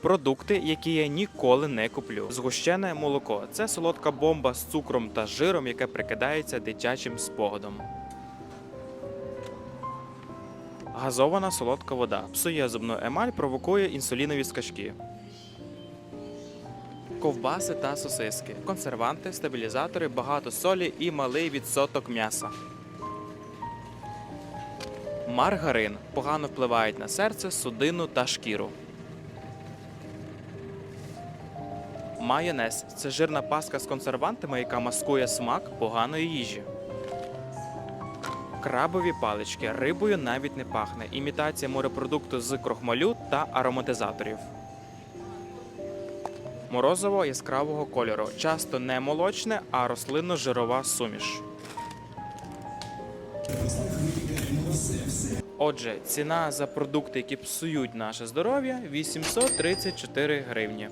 Продукти, які я ніколи не куплю. Згущене молоко це солодка бомба з цукром та жиром, яке прикидається дитячим спогадом. Газована солодка вода псує зубну емаль, провокує інсулінові скачки. Ковбаси та сосиски, консерванти, стабілізатори, багато солі і малий відсоток м'яса. Маргарин погано впливають на серце, судину та шкіру. Майонез це жирна паска з консервантами, яка маскує смак поганої їжі. Крабові палички рибою навіть не пахне. Імітація морепродукту з крохмалю та ароматизаторів. Морозиво яскравого кольору, часто не молочне, а рослинно-жирова суміш. Отже, ціна за продукти, які псують наше здоров'я 834 гривні.